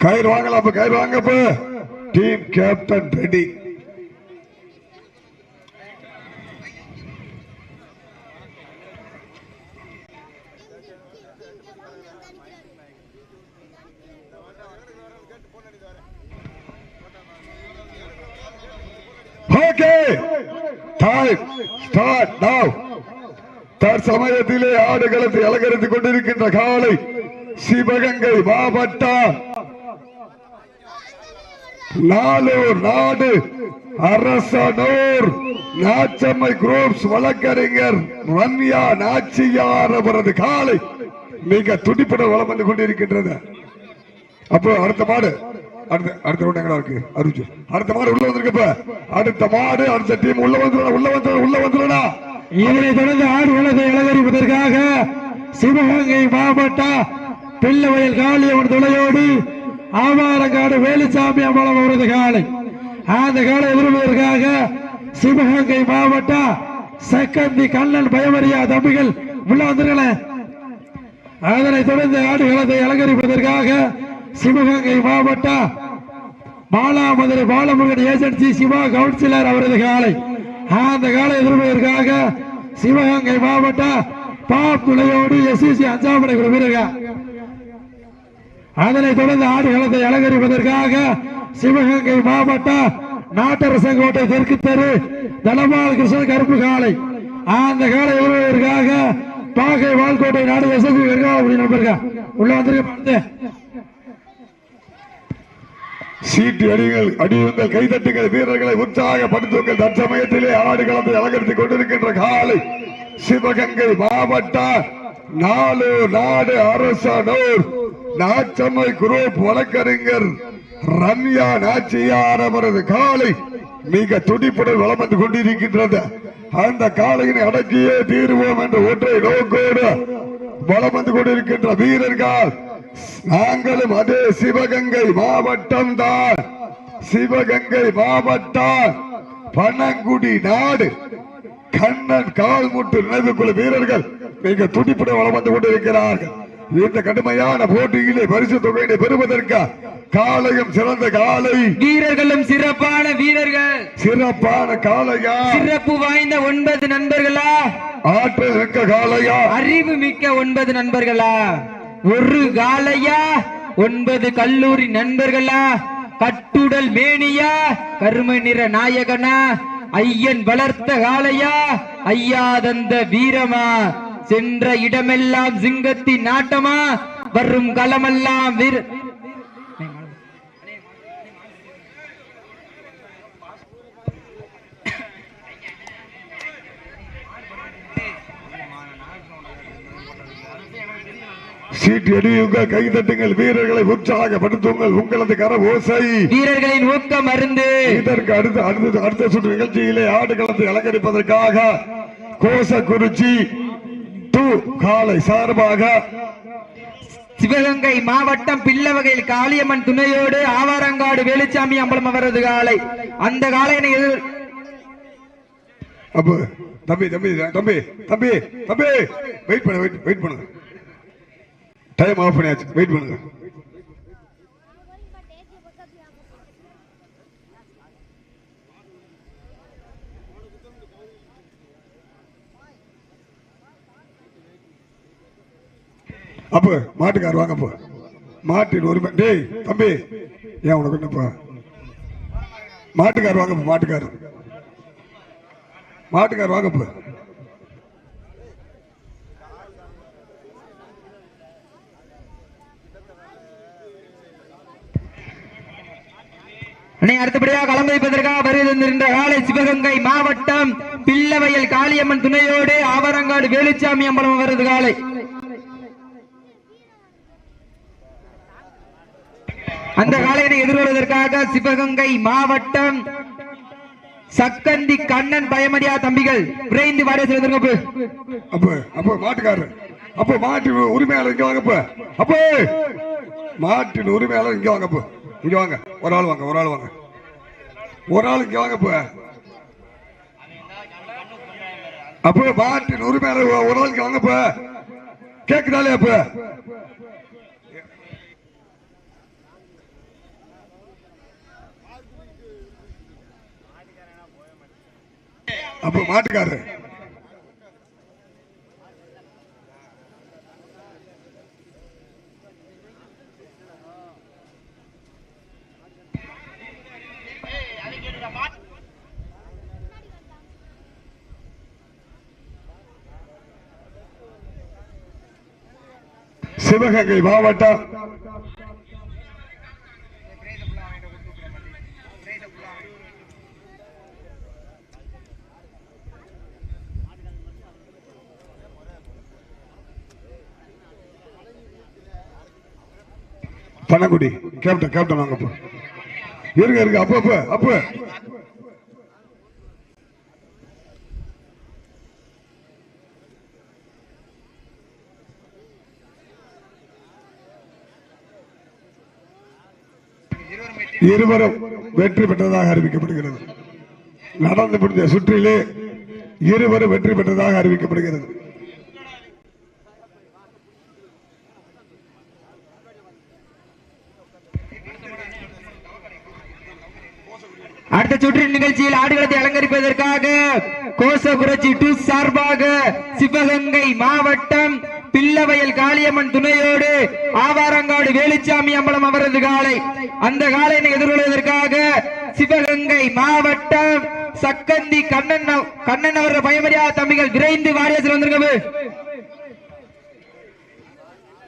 கயிறு வாங்கலாம் அப்ப கயிறு வாங்கப்ப. Team captain ready okay time start now தற்சமயத்திலே ஆடுகளத்தை அலங்கரித்துக் கொண்டிருக்கின்ற காலை சிவகங்கை மாவட்டம் நாலூர் நாடு அரசனூர் நாச்சம்மை குரூப்ஸ் வழக்கறிஞர் ரம்யா நாச்சியார் அவரது காலை மிக துடிப்புடன் வளம் வந்து கொண்டிருக்கின்றது. அப்போ அடுத்த மாடு அடுத்த அடுத்த round எங்கடா இருக்கு? அருஜு. அடுத்த மாடு உள்ள வந்திருக்கப்ப அடுத்த மாடு அடுத்த டீம் உள்ள வந்துடும் உள்ள வந்துடும் உள்ள வந்துடும்டா இதனை தொடர்ந்து ஆடு வளத்தை அலங்கரிப்பதற்காக சிவகங்கை மாவட்டம் பிள்ளவயல் காளியம்மன் துணையோடு ஆவாரங்காடு வேலுசாமி அம்பலம் அவரது காலை. அந்த காலை விரும்புவதற்காக சிவகங்கை மாவட்டம் சக்கந்தி கண்ணன் பயமரியா தம்பிகள் உள்ள வந்துருங்களேன் அதனைத் தொடர்ந்து ஆடுகளத்தை அலங்கரிப்பதற்காக சிவகங்கை மாவட்டம் பாலாமதுரை பாலமுகன் ஏஜென்சி சிவா கவுன்சிலர் அவரது காலை. அந்த காலை எதிர்ப்பதற்காக சிவகங்கை மாவட்டம் பாப் துணையோடு எஸ்இசி அஞ்சாமலை குழு வீரர்கள் அதனைத் தொடர்ந்து ஆடுகளத்தை அலங்கரிப்பதற்காக சிவகங்கை மாவட்டம் நாட்டரசங்கோட்டை தெற்கு தெரு தனபால் கிருஷ்ணன் கருப்பு காலை அந்த காலை எதிர்ப்பதற்காக பாகை வால்கோட்டை நாடு எஸ்எஸ்சி வெங்காவடி நண்பர்கள் உள்ள வந்திருக்க சீட்டு அடிகள் அடியுங்கள் கைதட்டுங்கள் வீரர்களை உற்சாகப்படுத்துங்கள். தற்சமயத்திலே ஆடுகளத்தை அலங்கரித்துக் கொண்டிருக்கின்ற காலை சிவகங்கை மாவட்டம் நாலு நாடு அரசனூர். நாச்சம்மை குரூப் வழக்கறிஞர் ரம்யா நாச்சியார் அவரது காலை மிக துடிப்புடன் வளம் வந்து கொண்டிருக்கின்றது. அந்த காலையினை அடக்கியே தீருவோம் என்ற ஒற்றை நோக்கோடு வளம் வந்து கொண்டிருக்கின்ற வீரர்கள். நாங்களும் அதே சிவகங்கை மாவட்டம் தான். சிவகங்கை மாவட்டம் பனங்குடி நாடு. கண்ணன் கால்முட்டு நினைவுக்குழு வீரர்கள் மிக துடிப்புடன் வளம் வந்து கொண்டிருக்கிறார்கள். இந்த கடுமையான போட்டியிலே பரிசு தொகையினை பெறுவதற்கு காலையும் சிறந்த காலை வீரர்களும் சிறப்பான வீரர்கள். சிறப்பான காளையா? சிறப்பு வாய்ந்த ஒன்பது நண்பர்களா? ஆற்றல் மிக்க காளையா? அறிவு மிக்க ஒன்பது நண்பர்களா? ஒரு காலையா ஒன்பது கல்லூரி நண்பர்களா? கட்டுடல் மேனியா? கருமை நிற நாயகனா? ஐயன் வளர்த்த காளையா? ஐயா தந்த வீரமா? சென்ற இடமெல்லாம் சிங்கத்தின் நாட்டமா வரும் களமெல்லாம் வீர சீட்டு எடியுங்கள் கைதட்டுங்கள் வீரர்களை உற்சாகப்படுத்துங்கள் உங்களது கர ஓசை வீரர்களின் ஊக்கம் மருந்து இதற்கு அடுத்த அடுத்த அடுத்த சுற்று நிகழ்ச்சியிலே ஆடுகளத்தை அலங்கரிப்பதற்காக கோசக்குறிச்சி டூ காலை சார்பாக சிவகங்கை மாவட்டம் பிள்ளவகையில் காளியம்மன் துணையோடு ஆவாரங்காடு வேலுச்சாமி அம்பலம் அவரது காலை. அந்த காலையினை எதிர் அப்ப தம்பி தம்பி தம்பி தம்பி தம்பி வெயிட் பண்ணு வெயிட் வெயிட் பண்ணுங்க டைம் ஆஃப் பண்ணியாச்சு வெயிட் பண்ணுங்க. அப்ப மாட்டுக்கார் வாங்க அப்ப மாட்டின் உரிமை டேய் தம்பி. ஏன் உனக்கு என்னப்பா மாட்டுக்கார் வாங்க மாட்டுக்கார். மாட்டுக்கார் வாங்க இப்ப அடுத்தபடியாக களம் வைப்பதற்காக வருகை காலை சிவகங்கை மாவட்டம் பிள்ளவயல் காளியம்மன் துணையோடு ஆவரங்காடு வேலுச்சாமி அம்பலம் வருது காலை. அந்த காலையினை எதிர்கொள்வதற்காக சிவகங்கை மாவட்டம் சக்கந்தி கண்ணன் பயமடியா தம்பிகள் விரைந்து வாரிய செல்வதற்கு அப்ப. அப்ப மாட்டுக்காரர். அப்ப மாட்டு உரிமையாளர் இங்க வாங்க அப்ப. மாட்டின் உரிமையாளர் இங்க வாங்க இங்க வாங்க. ஒரு ஆள் வாங்க ஒரு ஆள் வாங்க. ஒரு ஆள் இங்க வாங்க அப்ப. மாட்டின் உரிமையாளர் ஒரு ஆள் இங்க வாங்க கேக்குதாலே அப்ப? அப்ப மாட்டுக்காரு சிவகங்கை மாவட்டம் பணங்குடி கேப்டன் கேப்டன் வாங்க இருங்க இருங்க. அப்ப அப்ப அப்ப. இருவரும் வெற்றி பெற்றதாக அறிவிக்கப்படுகிறது. நடந்து முடிந்த சுற்றிலே இருவரும் வெற்றி பெற்றதாக அறிவிக்கப்படுகிறது. அடுத்த சுற்றின் நிகழ்ச்சியில் ஆடுகளத்தை அலங்கரிப்பதற்காக கோசபுரட்சி டூ சார்பாக சிவகங்கை மாவட்டம் பில்லவயல் காளியம்மன் துணையோடு ஆவாரங்காடு வேலுச்சாமி அம்பலம் அவரது காலை. அந்த காலையினை எதிர்கொள்வதற்காக சிவகங்கை மாவட்டம் சக்கந்தி கண்ணன் கண்ணன் அவர்கள் பயமரியாத தம்பிகள் விரைந்து வாரியத்தில் வந்திருக்கவு